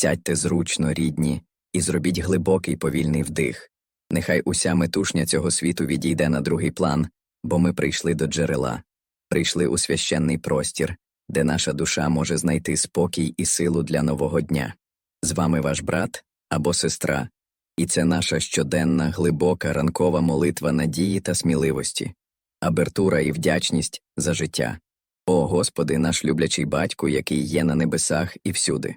Сядьте зручно, рідні, і зробіть глибокий повільний вдих. Нехай уся метушня цього світу відійде на другий план, бо ми прийшли до джерела, прийшли у священний простір, де наша душа може знайти спокій і силу для нового дня. З вами ваш брат або сестра, і це наша щоденна, глибока ранкова молитва надії та сміливості, абертура і вдячність за життя. О Господи, наш люблячий батько, який є на небесах і всюди.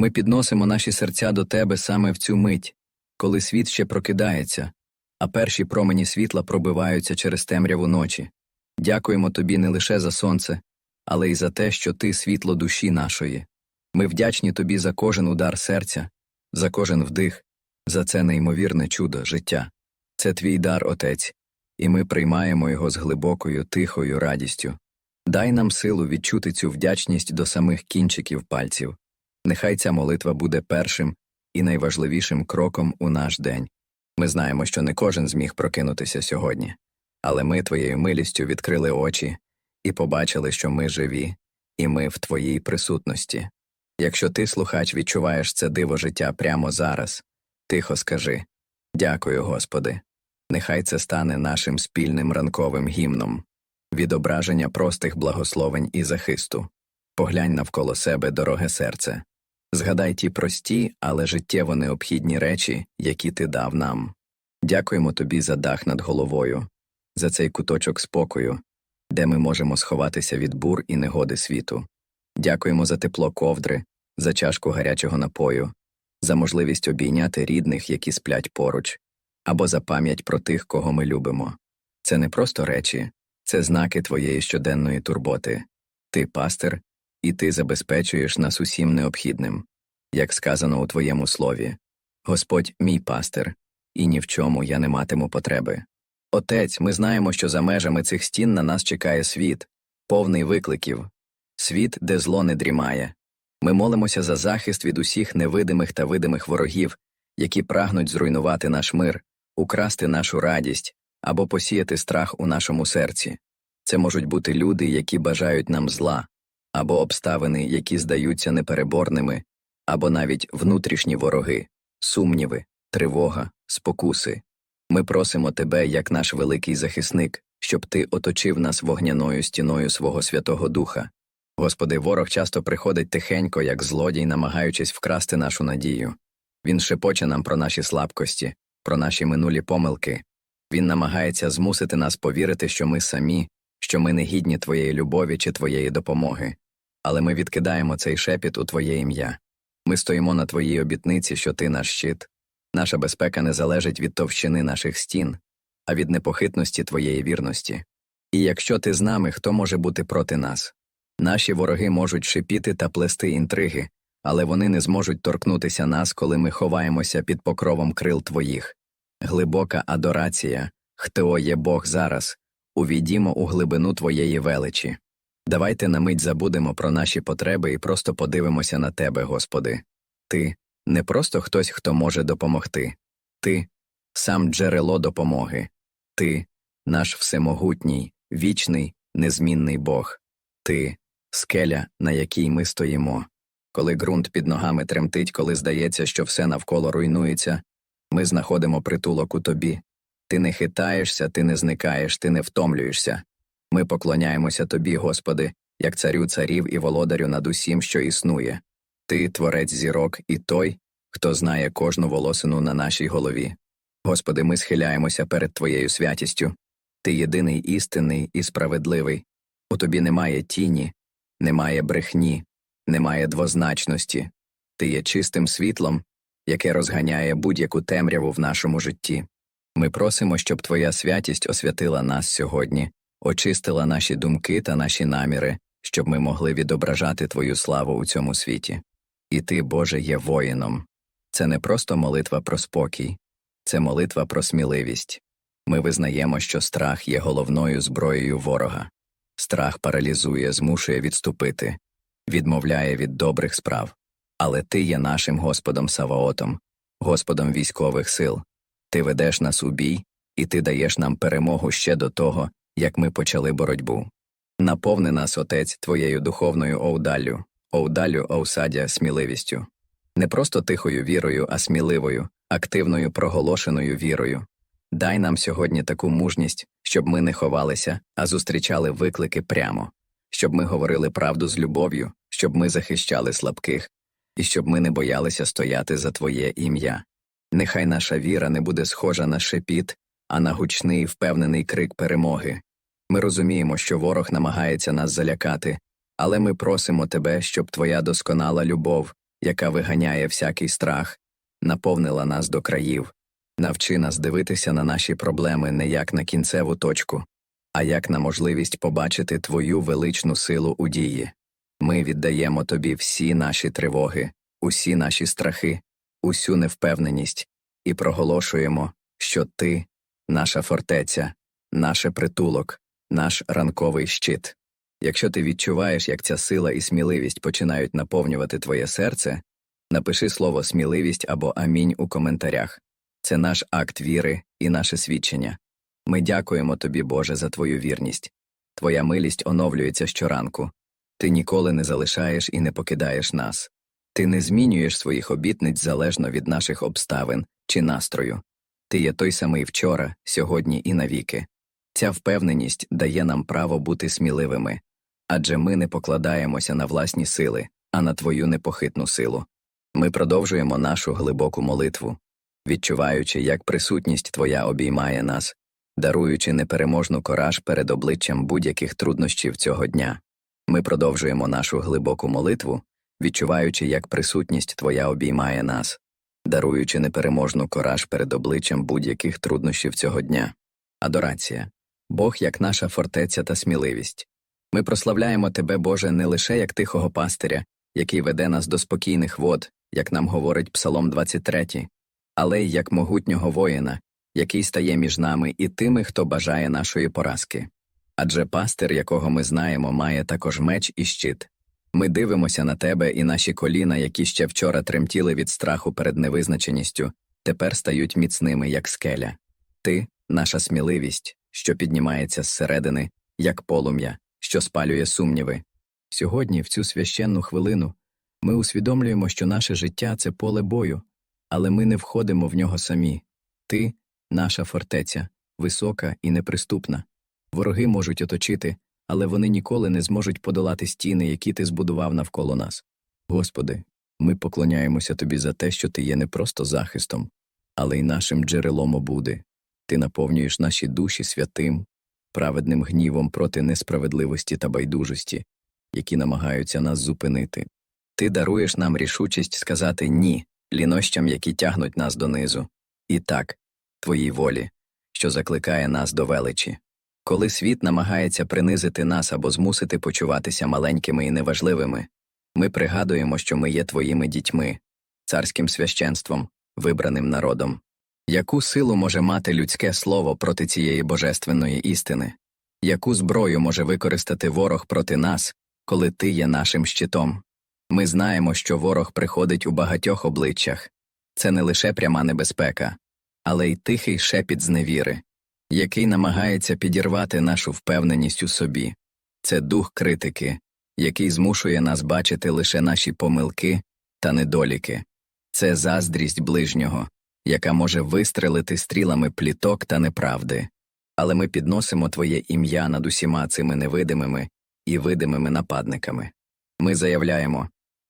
Ми підносимо наші серця до Тебе саме в цю мить, коли світ ще прокидається, а перші промені світла пробиваються через темряву ночі. Дякуємо Тобі не лише за сонце, але й за те, що Ти світло душі нашої. Ми вдячні Тобі за кожен удар серця, за кожен вдих, за це неймовірне чудо життя. Це твій дар, Отець, і ми приймаємо його з глибокою, тихою радістю. Дай нам силу відчути цю вдячність до самих кінчиків пальців. Нехай ця молитва буде першим і найважливішим кроком у наш день. Ми знаємо, що не кожен зміг прокинутися сьогодні, але ми твоєю милістю відкрили очі і побачили, що ми живі, і ми в твоїй присутності. Якщо ти, слухач, відчуваєш це диво життя прямо зараз, тихо скажи Дякую, Господи. Нехай це стане нашим спільним ранковим гімном, відображення простих благословень і захисту. Поглянь навколо себе, дороге серце. Згадай ті прості, але життєво необхідні речі, які ти дав нам. Дякуємо тобі за дах над головою, за цей куточок спокою, де ми можемо сховатися від бур і негоди світу. Дякуємо за тепло ковдри, за чашку гарячого напою, за можливість обійняти рідних, які сплять поруч, або за пам'ять про тих, кого ми любимо. Це не просто речі, це знаки твоєї щоденної турботи. Ти пастир, і ти забезпечуєш нас усім необхідним, як сказано у твоєму слові Господь мій пастир, і ні в чому я не матиму потреби. Отець, ми знаємо, що за межами цих стін на нас чекає світ, повний викликів, світ, де зло не дрімає. Ми молимося за захист від усіх невидимих та видимих ворогів, які прагнуть зруйнувати наш мир, украсти нашу радість або посіяти страх у нашому серці. Це можуть бути люди, які бажають нам зла, або обставини, які здаються непереборними, або навіть внутрішні вороги, сумніви, тривога, спокуси. Ми просимо Тебе, як наш великий захисник, щоб Ти оточив нас вогняною стіною свого Святого Духа. Господи, ворог часто приходить тихенько, як злодій, намагаючись вкрасти нашу надію. Він шепоче нам про наші слабкості, про наші минулі помилки. Він намагається змусити нас повірити, що ми самі, що ми не гідні Твоєї любові чи Твоєї допомоги. Але ми відкидаємо цей шепіт у Твоє ім'я. Ми стоїмо на Твоїй обітниці, що Ти наш щит. Наша безпека не залежить від товщини наших стін, а від непохитності Твоєї вірності. І якщо ти з нами, хто може бути проти нас? Наші вороги можуть шипіти та плести інтриги, але вони не зможуть торкнутися нас, коли ми ховаємося під покровом крил Твоїх. Глибока адорація, хто є Бог зараз, увійдімо у глибину Твоєї величі. Давайте на мить забудемо про наші потреби і просто подивимося на Тебе, Господи. Ти не просто хтось, хто може допомогти, ти сам джерело допомоги, ти наш всемогутній, вічний, незмінний Бог, ти скеля, на якій ми стоїмо. Коли ґрунт під ногами тремтить, коли здається, що все навколо руйнується, ми знаходимо притулок у тобі. Ти не хитаєшся, ти не зникаєш, ти не втомлюєшся. Ми поклоняємося тобі, Господи, як царю царів і володарю над усім, що існує. Ти творець зірок і той, хто знає кожну волосину на нашій голові. Господи, ми схиляємося перед Твоєю святістю. Ти єдиний істинний і справедливий. У тобі немає тіні, немає брехні, немає двозначності. Ти є чистим світлом, яке розганяє будь-яку темряву в нашому житті. Ми просимо, щоб Твоя святість освятила нас сьогодні, очистила наші думки та наші наміри, щоб ми могли відображати Твою славу у цьому світі. І Ти, Боже, є воїном. Це не просто молитва про спокій, це молитва про сміливість. Ми визнаємо, що страх є головною зброєю ворога. Страх паралізує, змушує відступити, відмовляє від добрих справ. Але ти є нашим Господом Саваотом, Господом військових сил. Ти ведеш нас у бій, і ти даєш нам перемогу ще до того, як ми почали боротьбу. Наповни нас, Отець, Твоєю духовною оудаллю, оудаллю оусадя сміливістю. Не просто тихою вірою, а сміливою, активною проголошеною вірою. Дай нам сьогодні таку мужність, щоб ми не ховалися, а зустрічали виклики прямо, щоб ми говорили правду з любов'ю, щоб ми захищали слабких, і щоб ми не боялися стояти за Твоє ім'я. Нехай наша віра не буде схожа на шепіт, а на гучний впевнений крик перемоги. Ми розуміємо, що ворог намагається нас залякати, але ми просимо тебе, щоб твоя досконала любов, яка виганяє всякий страх, наповнила нас до країв. Навчи нас дивитися на наші проблеми не як на кінцеву точку, а як на можливість побачити твою величну силу у дії. Ми віддаємо тобі всі наші тривоги, усі наші страхи, усю невпевненість і проголошуємо, що ти наша фортеця, наше притулок, наш ранковий щит. Якщо ти відчуваєш, як ця сила і сміливість починають наповнювати твоє серце, напиши слово сміливість або амінь у коментарях. Це наш акт віри і наше свідчення. Ми дякуємо тобі, Боже, за твою вірність. Твоя милість оновлюється щоранку. Ти ніколи не залишаєш і не покидаєш нас. Ти не змінюєш своїх обітниць залежно від наших обставин чи настрою. Ти є той самий вчора, сьогодні і навіки. Ця впевненість дає нам право бути сміливими, адже ми не покладаємося на власні сили, а на твою непохитну силу. Ми продовжуємо нашу глибоку молитву, відчуваючи, як присутність Твоя обіймає нас, даруючи непереможну кораж перед обличчям будь-яких труднощів цього дня. Ми продовжуємо нашу глибоку молитву, відчуваючи, як присутність Твоя обіймає нас, даруючи непереможну кораж перед обличчям будь-яких труднощів цього дня. Адорація Бог як наша фортеця та сміливість. Ми прославляємо Тебе, Боже, не лише як тихого пастиря, який веде нас до спокійних вод, як нам говорить Псалом 23, але й як могутнього воїна, який стає між нами і тими, хто бажає нашої поразки. Адже пастир, якого ми знаємо, має також меч і щит. Ми дивимося на тебе, і наші коліна, які ще вчора тремтіли від страху перед невизначеністю, тепер стають міцними, як скеля. Ти наша сміливість, що піднімається зсередини, як полум'я, що спалює сумніви. Сьогодні, в цю священну хвилину, ми усвідомлюємо, що наше життя це поле бою, але ми не входимо в нього самі. Ти наша фортеця, висока і неприступна. Вороги можуть оточити, але вони ніколи не зможуть подолати стіни, які ти збудував навколо нас. Господи, ми поклоняємося Тобі за те, що Ти є не просто захистом, але й нашим джерелом обуди. Ти наповнюєш наші душі святим, праведним гнівом проти несправедливості та байдужості, які намагаються нас зупинити. Ти даруєш нам рішучість сказати ні лінощам, які тягнуть нас донизу, і так, твоїй волі, що закликає нас до величі. Коли світ намагається принизити нас або змусити почуватися маленькими і неважливими, ми пригадуємо, що ми є твоїми дітьми, царським священством, вибраним народом. Яку силу може мати людське слово проти цієї божественної істини? Яку зброю може використати ворог проти нас, коли ти є нашим щитом? Ми знаємо, що ворог приходить у багатьох обличчях це не лише пряма небезпека, але й тихий шепіт зневіри, який намагається підірвати нашу впевненість у собі. Це дух критики, який змушує нас бачити лише наші помилки та недоліки, це заздрість ближнього, яка може вистрелити стрілами пліток та неправди. Але ми підносимо Твоє ім'я над усіма цими невидимими і видимими нападниками. Ми заявляємо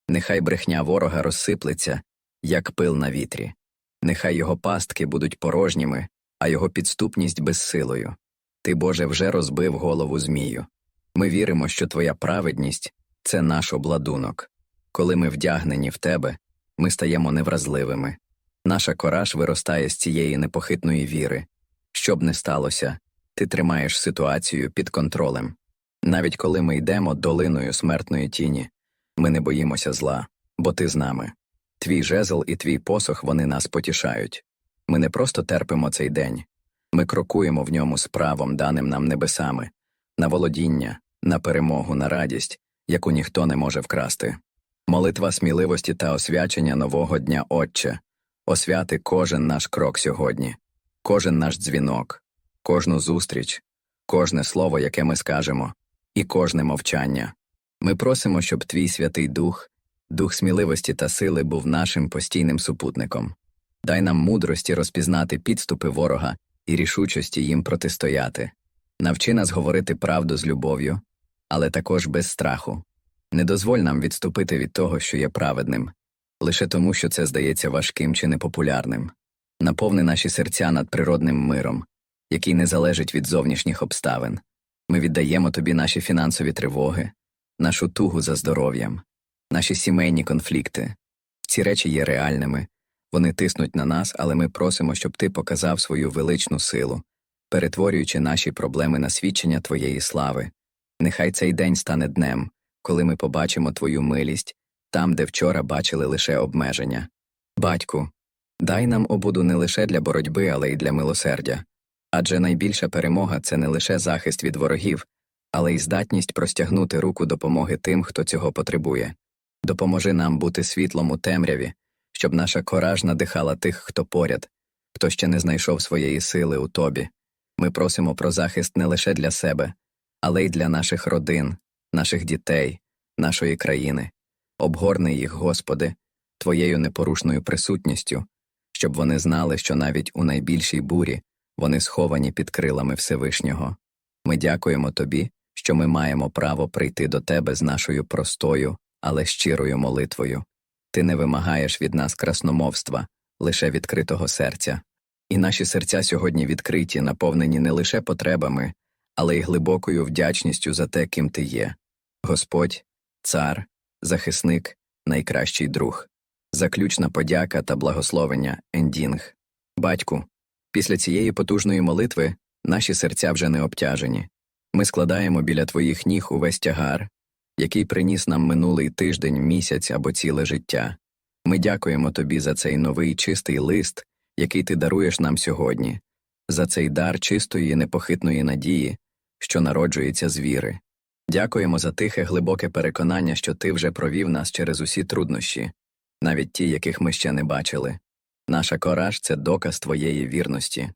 нехай брехня ворога розсиплеться, як пил на вітрі, нехай його пастки будуть порожніми, а його підступність безсилою. Ти, Боже, вже розбив голову Змію. Ми віримо, що Твоя праведність це наш обладунок. Коли ми вдягнені в Тебе, ми стаємо невразливими. Наша кораж виростає з цієї непохитної віри. Що б не сталося, ти тримаєш ситуацію під контролем. Навіть коли ми йдемо долиною смертної тіні, ми не боїмося зла, бо ти з нами. Твій жезл і твій посох вони нас потішають. Ми не просто терпимо цей день, ми крокуємо в ньому з правом, даним нам небесами, на володіння, на перемогу, на радість, яку ніхто не може вкрасти. Молитва сміливості та освячення нового дня, Отче, освяти кожен наш крок сьогодні, кожен наш дзвінок, кожну зустріч, кожне слово, яке ми скажемо, і кожне мовчання. Ми просимо, щоб твій Святий Дух, Дух сміливості та сили був нашим постійним супутником. Дай нам мудрості розпізнати підступи ворога і рішучості їм протистояти. Навчи нас говорити правду з любов'ю, але також без страху. Не дозволь нам відступити від того, що є праведним, лише тому, що це здається важким чи непопулярним. Наповни наші серця надприродним миром, який не залежить від зовнішніх обставин. Ми віддаємо тобі наші фінансові тривоги, нашу тугу за здоров'ям, наші сімейні конфлікти. Ці речі є реальними, вони тиснуть на нас, але ми просимо, щоб ти показав свою величну силу, перетворюючи наші проблеми на свідчення твоєї слави. Нехай цей день стане днем, коли ми побачимо твою милість там, де вчора бачили лише обмеження. Батьку, дай нам обуду не лише для боротьби, але й для милосердя. Адже найбільша перемога це не лише захист від ворогів, але й здатність простягнути руку допомоги тим, хто цього потребує. Допоможи нам бути світлом у темряві, щоб наша кораж надихала тих, хто поряд, хто ще не знайшов своєї сили у тобі. Ми просимо про захист не лише для себе, але й для наших родин, наших дітей, нашої країни. Обгорни їх, Господи, Твоєю непорушною присутністю, щоб вони знали, що навіть у найбільшій бурі вони сховані під крилами Всевишнього. Ми дякуємо Тобі, що ми маємо право прийти до Тебе з нашою простою, але щирою молитвою. Ти не вимагаєш від нас красномовства, лише відкритого серця. І наші серця сьогодні відкриті, наповнені не лише потребами, але й глибокою вдячністю за те, ким ти є. Господь, цар, захисник, найкращий друг, заключна подяка та благословення Ендінг. Батьку, після цієї потужної молитви наші серця вже не обтяжені. Ми складаємо біля твоїх ніг увесь тягар, який приніс нам минулий тиждень, місяць або ціле життя. Ми дякуємо тобі за цей новий чистий лист, який ти даруєш нам сьогодні, за цей дар чистої непохитної надії, що народжується з віри. Дякуємо за тихе глибоке переконання, що ти вже провів нас через усі труднощі, навіть ті, яких ми ще не бачили. Наша кораж це доказ твоєї вірності.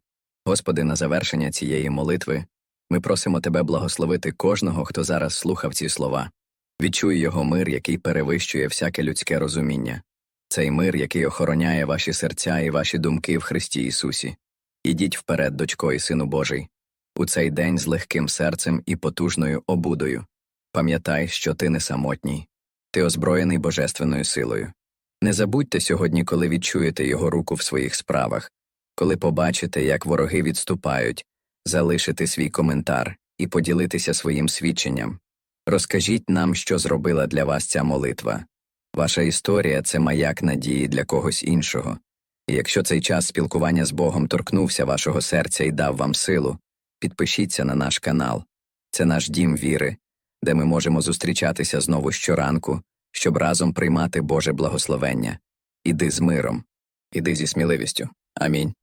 Господи, на завершення цієї молитви ми просимо Тебе благословити кожного, хто зараз слухав ці слова. Відчуй його мир, який перевищує всяке людське розуміння, цей мир, який охороняє ваші серця і ваші думки в Христі Ісусі. Ідіть вперед, дочко і Сину Божий, у цей день з легким серцем і потужною обудою. Пам'ятай, що ти не самотній, ти озброєний божественною силою. Не забудьте сьогодні, коли відчуєте його руку в своїх справах, коли побачите, як вороги відступають, залишити свій коментар і поділитися своїм свідченням. Розкажіть нам, що зробила для вас ця молитва. Ваша історія це маяк надії для когось іншого. І якщо цей час спілкування з Богом торкнувся вашого серця і дав вам силу, підпишіться на наш канал. Це наш дім віри, де ми можемо зустрічатися знову щоранку, щоб разом приймати Боже благословення. Іди з миром, іди зі сміливістю. Амінь.